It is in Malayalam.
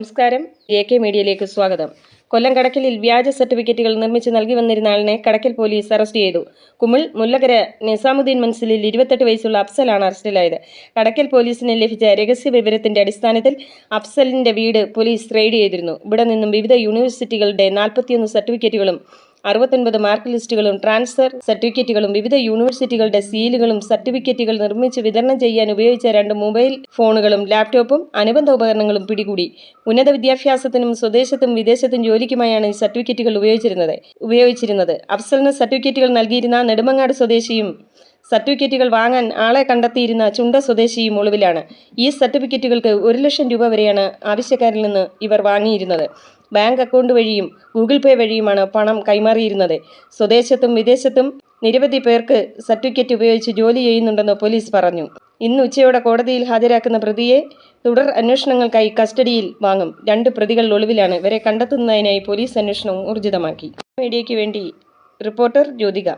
നമസ്കാരം. എ കെ മീഡിയയിലേക്ക് സ്വാഗതം. കൊല്ലം കടക്കലിൽ വ്യാജ സർട്ടിഫിക്കറ്റുകൾ നിർമ്മിച്ച് നൽകി വന്നിരുന്ന ആളിനെ കടക്കൽ പോലീസ് അറസ്റ്റ് ചെയ്തു. കുമിൾ മുല്ലകര നിസാമുദ്ദീൻ മൻസിലിൽ ഇരുപത്തെട്ട് വയസ്സുള്ള അഫ്സലാണ് അറസ്റ്റിലായത്. കടക്കൽ പോലീസിന് ലഭിച്ച രഹസ്യ വിവരത്തിന്റെ അടിസ്ഥാനത്തിൽ അഫ്സലിന്റെ വീട് പോലീസ് റെയ്ഡ് ചെയ്തിരുന്നു. ഇവിടെ നിന്നും വിവിധ യൂണിവേഴ്സിറ്റികളുടെ നാൽപ്പത്തിയൊന്ന് സർട്ടിഫിക്കറ്റുകളും അറുപത്തൊൻപത് മാർക്ക് ലിസ്റ്റുകളും ട്രാൻസ്ഫർ സർട്ടിഫിക്കറ്റുകളും വിവിധ യൂണിവേഴ്സിറ്റികളുടെ സീലുകളും സർട്ടിഫിക്കറ്റുകൾ നിർമ്മിച്ച് വിതരണം ചെയ്യാൻ ഉപയോഗിച്ച രണ്ട് മൊബൈൽ ഫോണുകളും ലാപ്ടോപ്പും അനുബന്ധ ഉപകരണങ്ങളും പിടികൂടി. ഉന്നത വിദ്യാഭ്യാസത്തിനും സ്വദേശത്തും വിദേശത്തും ജോലിക്കുമായാണ് ഈ സർട്ടിഫിക്കറ്റുകൾ ഉപയോഗിച്ചിരുന്നത്. ഉപയോഗിച്ചിരുന്നത്. അഫ്സലിന് സർട്ടിഫിക്കറ്റുകൾ നൽകിയിരുന്ന നെടുമങ്ങാട് സ്വദേശിയും സർട്ടിഫിക്കറ്റുകൾ വാങ്ങാൻ ആളെ കണ്ടെത്തിയിരുന്ന ചുണ്ട സ്വദേശിയും ഒളിവിലാണ്. ഈ സർട്ടിഫിക്കറ്റുകൾക്ക് ഒരു ലക്ഷം രൂപ വരെയാണ് ആവശ്യക്കാരിൽ നിന്ന് ഇവർ വാങ്ങിയിരുന്നത്. ബാങ്ക് അക്കൗണ്ട് വഴിയും ഗൂഗിൾ പേ വഴിയുമാണ് പണം കൈമാറിയിരുന്നത്. സ്വദേശത്തും വിദേശത്തും നിരവധി പേർക്ക് സർട്ടിഫിക്കറ്റ് ഉപയോഗിച്ച് ജോലി ചെയ്യുന്നുണ്ടെന്ന് പോലീസ് പറഞ്ഞു. ഇന്ന് ഉച്ചയോടെ കോടതിയിൽ ഹാജരാക്കുന്ന പ്രതിയെ തുടർ അന്വേഷണങ്ങൾക്കായി കസ്റ്റഡിയിൽ വാങ്ങും. രണ്ട് പ്രതികൾ ഒളിവിലാണ്. ഇവരെ കണ്ടെത്തുന്നതിനായി പോലീസ് അന്വേഷണം ഊർജിതമാക്കി. മീഡിയയ്ക്ക് വേണ്ടി റിപ്പോർട്ടർ ജ്യോതിക.